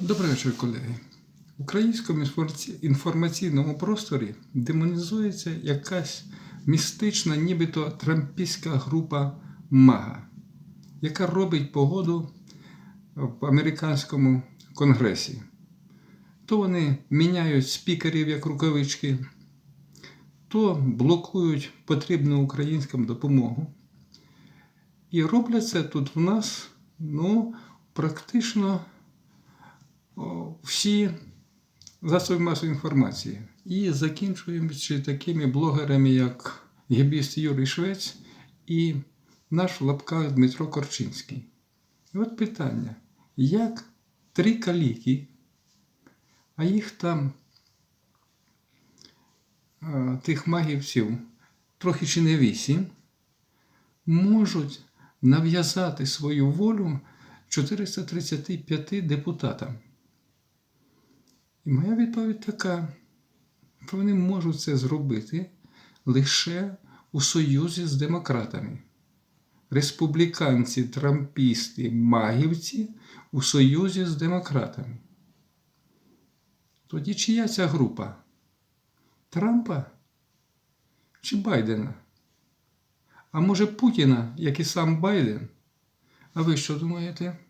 Добрий вечір, колеги. В українському інформаційному просторі демонізується якась містична, нібито трампійська група МАГА, яка робить погоду в американському конгресі. То вони міняють спікерів як рукавички, то блокують потрібну українським допомогу. І роблять це тут в нас ну, практично всі засоби масової інформації. І закінчуючи такими блогерами, як гібіст Юрій Швець і наш в лапках Дмитро Корчинський. І от питання: як три каліки, а їх там тих магівців трохи чи не вісім, можуть нав'язати свою волю 435 депутатам. І моя відповідь така, вони можуть це зробити лише у союзі з демократами. Республіканці, трампісти, магівці у союзі з демократами. Тоді чия ця група? Трампа чи Байдена? А може Путіна, як і сам Байден? А ви що думаєте?